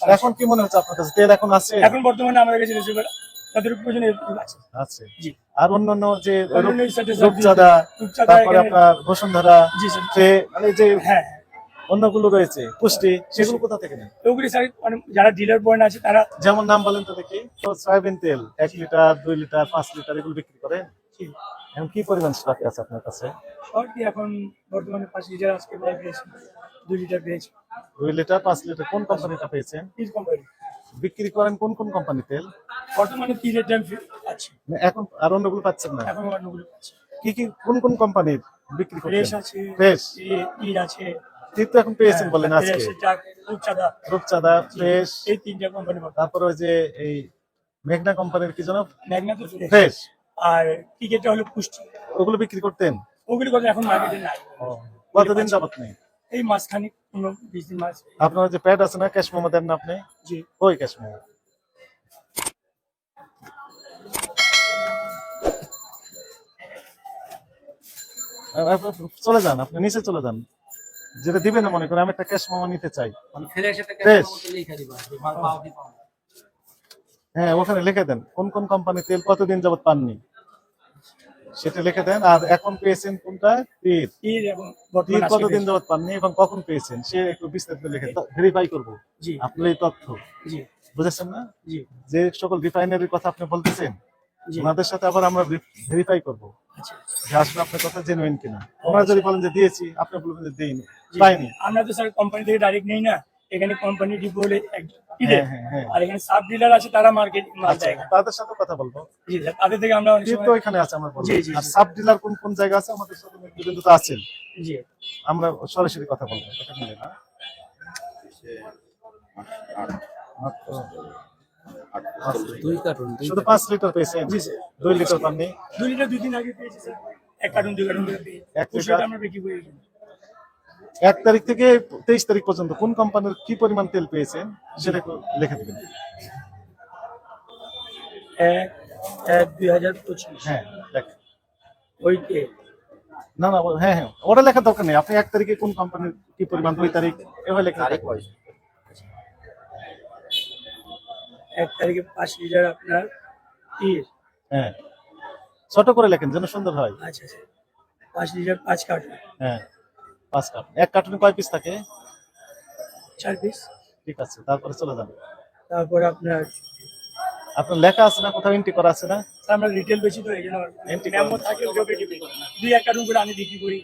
আর এখন কি মনে হচ্ছে আপনার কাছে? তেল এখন আছে? এখন বর্তমানে আমাদের কাছে রিসিভার তাদের প্রয়োজনে আছে। আছে। জি। আর অন্যান্য যে রূপচাঁদা তারপরে আপনার বসুন্ধরা জি স্যার মানে যে হ্যাঁ। অন্যগুলো রয়েছে পুষ্টি সেগুলো কোথা থেকে নেন? ওগুলি স্যার মানে যারা ডিলার পয়েন্ট আছে তারা যেমন নাম বলেন তো দেখি। তো সয়াবিন তেল এক লিটার দুই লিটার পাঁচ লিটার এগুলো বিক্রি করেন? এখন কি পরিমাণ স্টক আছে আপনার কাছে? এখন বর্তমানে পাঁচ লিটার আজকে দুই লিটার পেয়েছি। দুই লিটার পাঁচ লিটার কোন কোম্পানিটা পেয়েছেন? কোম্পানি। বিক্রি করেন কোন কোন কোম্পানি তেল? বর্তমানে আছে না, এখন আর অন্যগুলো পাচ্ছেন না? এখন অন্যগুলো আছে কি কি কোন কোন কোম্পানির বিক্রি ফ্রেশ আছে ফ্রেশ। আছে। তো এখন পেয়েছেন বলেন হ্যাঁ, আজকে। ফ্রেশ, রূপচাঁদা। রূপচাঁদা ফ্রেশ। এই তিনটা কোম্পানি তারপরে ওই যে এই মেঘনা কোম্পানির কি যেন? ম্যাগনা তো ফ্রেশ। আর টিকেটটা হলো পুষ্টি। ওগুলো বিক্রি করতেন? ওগুলি এখন মার্কেটে নাই। কতদিন যাবত নেই? এই মাসখানি পনেরো বিশ দিন মাস আপনার যে প্যাড আছে না ক্যাশ মোমো দেন না আপনি? জি। ওই ক্যাশ মোমো চলে যান আপনি নিচে চলে যান। যেটা দিবেন না মনে করেন আমি একটা ক্যাশ মোমো নিতে চাই। মানে হ্যাঁ ওখানে লিখে দেন কোন কোন কোম্পানি তেল কতদিন যাবত পাননি? সেটা লিখে দেন। আর এখন পেয়েছেন কোনটা? তীর তীর কতদিন। যাবত পাননি এবং কখন পেয়েছেন? সে একটু বিস্তারিত লিখে ভেরিফাই করব। জি। আপনার এই তথ্য। জি। বুঝেছেন না? জি। যে সকল রিফাইনারির কথা আপনি বলতেছেন ওনাদের সাথে আবার আমরা ভেরিফাই করব। আচ্ছা। যে আসলে আপনার কথা জেনুইন কিনা। ওনারা যদি বলেন যে দিয়েছি আপনি বলবেন যে দিইনি। পাইনি। আমরা তো স্যার কোম্পানি থেকে ডাইরেক্ট নেই না। এখানে কোম্পানি ডিপো হলে আর এখানে সাব ডিলার আছে তারা মার্কেট মাল আচ্ছা দেয় তাদের সাথে কথা বলব। জি স্যার তাদের থেকে আমরা অনেক তো এখানে আছে আমার জি, জি, আর সাব ডিলার কোন কোন জায়গা আছে? আমাদের সাথে কিন্তু তো আছেন। জি। আমরা সরাসরি কথা বলব এটা মিলে না। দুই কার্টুন শুধু পাঁচ লিটার পেয়েছেন? দুই লিটার পাননি দুই লিটার দুই দিন আগে পেয়েছি স্যার। এক কার্টুন দুই কার্টুন করে পেয়েছি। এক লিটার? আমরা বিক্রি করে দিই। এক তারিখ থেকে তেইশ তারিখ পর্যন্ত কোন কোম্পানির কি পরিমাণ তেল পেয়েছেন সেটা লিখে দিবেন। এক এক দুই হাজার পঁচিশ। হ্যাঁ লেখেন ওই তেল না না হ্যাঁ হ্যাঁ ওটা লেখার দরকার নেই। আপনি এক তারিখে কোন কোম্পানির কি পরিমাণ দুই তারিখ এভাবে লেখা তারিখ এক তারিখে পাঁচ লিটার আপনার তীর হ্যাঁ। ছোট করে লেখেন যেন সুন্দর হয়। আচ্ছা আচ্ছা। পাঁচ লিটার পাঁচ কার্টুন হ্যাঁ। পাঁচ কার্টুন। এক কার্টুনে কয় পিস থাকে? চার পিস ঠিক আছে তারপরে চলে যান। তারপর আপনার আপনার লেখা আছে না? কোথাও এন্ট্রি করা আছে না? আমরা রিটেল বেশি তো এই জন্য মেমো থাকে দুই এক কার্টুন করে আমি বিক্রি করি।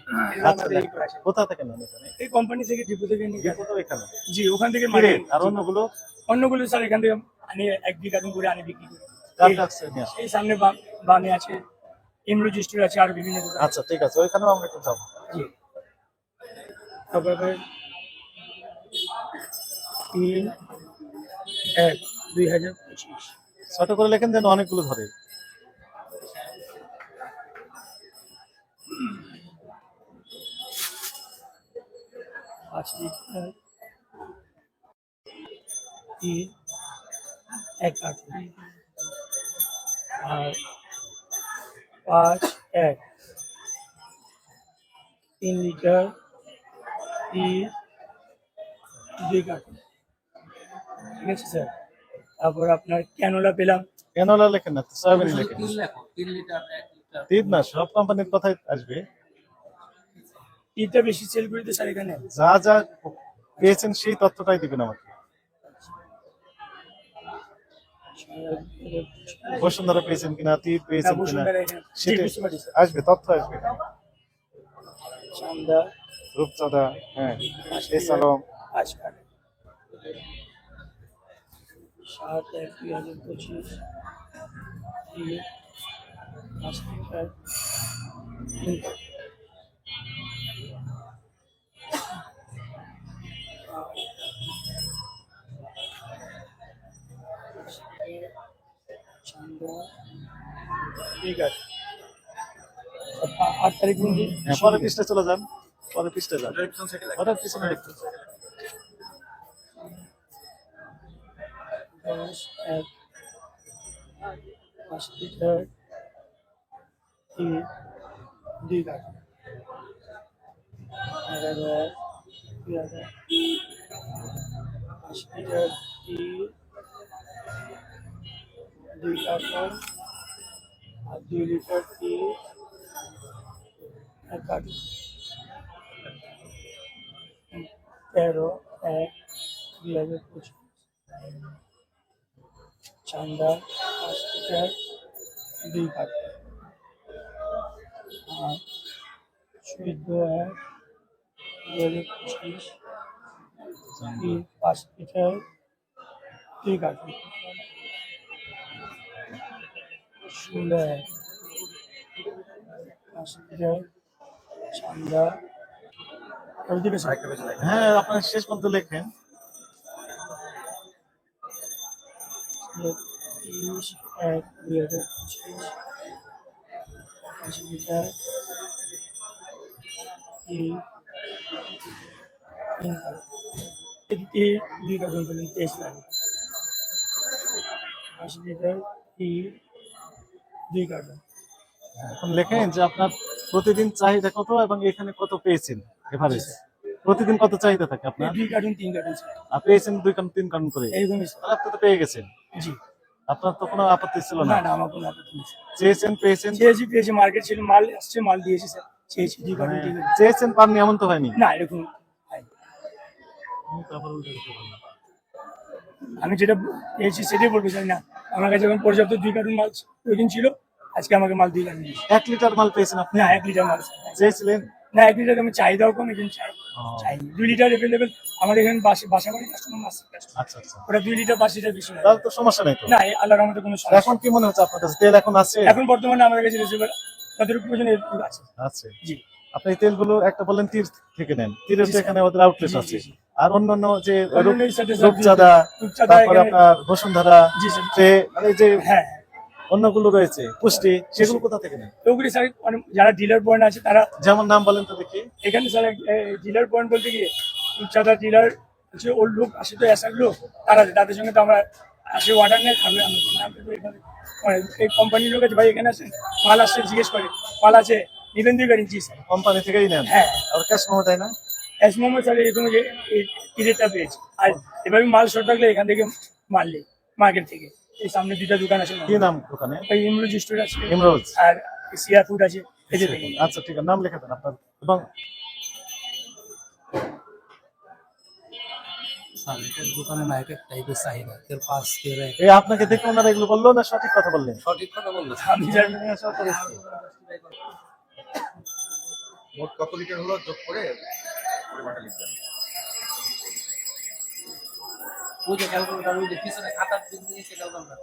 আচ্ছা কোথা থেকে নেন এখানে? এই কোম্পানি থেকে ডিপো থেকে নিয়ে ডিপো তো এখানে? জি ওখান থেকে মানে আর অন্যগুলো? অন্যগুলো স্যার এখান থেকে আনি এক দুই কার্টুন করে আনি বিক্রি করি। কার কাছে এই সামনে বাম- আছে ইমরোজ আছে আর বিভিন্ন আচ্ছা ঠিক আছে ওইখানেও আমরা একটু যাব। জি। আবার তিন, এক, দুই হাজার পঁচিশ। ছোট করে লেখেন যেন অনেকগুলো ধরে। তিন, এক, আট আর পাঁচ, এক, তিন লিটার দুই কার্টুন ঠিক আছে স্যার। তারপর আপনার ক্যানোলা পেলাম। কেনলা লেখেন না সয়াবিন লেখেন। তিন না সব কোম্পানির কথাই আসবে। তিনটা বেশি সেল করে দিতে স্যার এখানে। যা যা পেয়েছেন সেই তথ্যটাই দিবেন আমাকে। বসুন্ধরা পেয়েছেন কিনা তীর পেয়েছেন কিনা সেটা পারছি, স্যার। আসবে তথ্য আসবে। চান্দা। রূপচাঁদা হ্যাঁ এস আলম। সাত এক দুই হাজার পঁচিশ। ঠিক আছে। আট তারিখ হ্যাঁ পরের পৃষ্ঠে চলে যান। ওটার পিছনে পাঁচ লিটার দুই কাঠ এক দুই হাজার পাঁচ লিটার টি দুই কার্টন আর দুই লিটার টি এক কার্টন তেরো, এক দুই হাজার পঁচিশ, চান্দা, পাঁচ লিটার দুই কার্টন আর চোদ্দ, এক দুই হাজার পঁচিশ পাঁচ ষোলো, এক চান্দা হ্যাঁ আপনার শেষ পর্যন্ত লেখেন এক দুই হাজার দুই কার্টন করে তেইশ লাগে পাঁচ লিটার তিন দুই কার্টন এখন লেখেন যে আপনার প্রতিদিন চাহিদা কত এবং এখানে কত পেয়েছেন? এভারেজ প্রতিদিন কত চাহিদা থাকে আপনার? দুই কার্টন তিন কার্টন আর পেয়েছেন দুই কারণ তিন কারণ করে। এইরকমই তাহলে আপনি তো পেয়ে গেছেন। জি। আপনার তো কোনো আপত্তি ছিল না। না আমার কোনো আপত্তি নেই। চেয়েছেন পেয়েছেন? চেয়েছি পেয়েছি মার্কেট ছিল মাল আসছে মাল দিয়েছি স্যার চেয়েছি দুই কার্টন তিন কার্টন চেয়েছেন পাননি এমন তো হয়নি? না এরকম আমি যেটা পেয়েছি সেটাই বলতে চাই না। আমার কাছে এখন পর্যাপ্ত দুই কার্টুন মাল প্রয়োজন ছিল। আজকে আমাকে মাল দুই কার্টুন এক লিটার মাল পেয়েছেন আপনি? না এক লিটার মাল। চেয়েছিলেন? না এক লিটার আমি চাহিদাও কম এখন চাই। দুই লিটার অ্যাভেলেবেল আমার এখানে বাসা বাসা বাড়ি কাস্টমার আচ্ছা আচ্ছা। ওটা দুই লিটার লিটার বেশি তাহলে তো সমস্যা নেই না আল্লাহর আমাদের কোনো সমস্যা এখন কি মনে হচ্ছে আপনার কাছে? তেল এখন আছে? এখন বর্তমানে আমাদের কাছে রিসিভার কতটুকু প্রয়োজন আছে। আছে। জি। আপনি তেলগুলো একটা বললেন তীর থেকে নেন। তীরের তো এখানে আমাদের আউটলেট আছে। আর অন্যান্য যে রূপচাঁদা তারপরে আপনার বসুন্ধরা যে মানে যে হ্যাঁ। অন্যগুলো রয়েছে। পুষ্টি সেগুলো কোথা থেকে নেন? ওগুলি স্যার মানে যারা ডিলার পয়েন্ট আছে তারা যেমন নাম বলেন তো দেখি। এখানে স্যার ডিলার পয়েন্ট বলতে গিয়ে চাঁদা ডিলার হচ্ছে ওর লোক আসে তো এসার লোক তারা তাদের সঙ্গে তো আমরা আসে অর্ডার নেই খাবে মানে এই কোম্পানির লোক আছে ভাই এখানে আসেন মাল আসছে জিজ্ঞেস করে। মাল আছে নিবেন দিয়ে গাড়ি জি স্যার। কোম্পানি থেকেই নেন? হ্যাঁ। আর ক্যাশ মেমো দেয় না? এস মোহাম্মদ স্যার এরকম যে এই টিরেটটা পেয়েছে। আর এভাবে মাল শর্ট থাকলে এখান থেকে মাল নেই মার্কেট থেকে। এই সামনে দুইটা দোকান আছে। কি নাম দোকানে ইমরোজ স্টোর আছে। ইমরোজ আর সিয়া ফুড আছে আচ্ছা ঠিক আছে নাম লিখে দেন আপনার। এবং দোকানে না এটা টাইপের চাহিদা তেল পাঁচ এই আপনাকে দেখে ওনারা এগুলো বলল না সঠিক কথা বললেন? সঠিক কথা বলল। আমি জানি। মোট কত লিটার হলো? যোগ করে পরিমাণটা লিখবেন। ওই যে ক্যালকুলেটার ওই যে পিছনে খাতার দিক দিয়ে সে ক্যালকুলেটার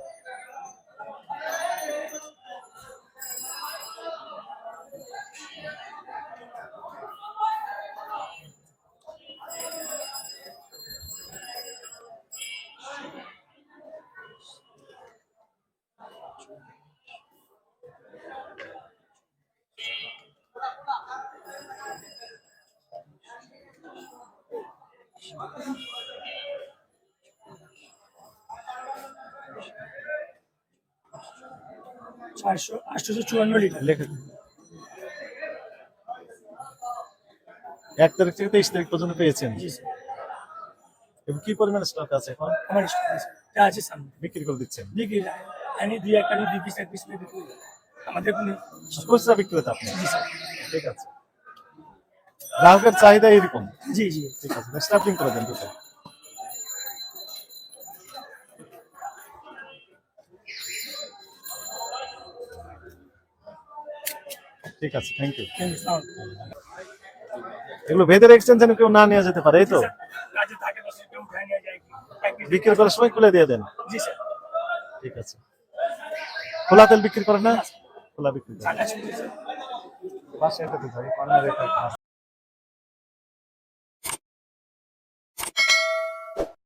চারশো আটশোশো চুয়ান্ন লিটার। লিখে দিন। এক তারিখ থেকে তেইশ তারিখ পর্যন্ত পেয়েছেন? জি স্যার। এবং কি পরিমাণ স্টক আছে এখন? আমার স্টক আছে যা আছে সামনে। বিক্রি করে দিচ্ছেন? বিক্রি না আমি দুই একটা দুই পিস এক পিস করে বিক্রি করি। আমাদের কোনো খুচরা বিক্রেতা আপনি জি স্যার। ঠিক আছে। গ্রাহকের চাহিদা এরকম জি জি। ঠিক আছে স্টাফিং করে দেন ঠিক আছে থ্যাংক ইউ এগুলো ভেদের এক্সটেনশন কেউ না নিয়ে যেতে পারে এই তো? বিক্রি করার সময় খুলে দিয়ে দেন। ঠিক আছে। খোলা তেল বিক্রি করেন না? খোলা বিক্রি করেন।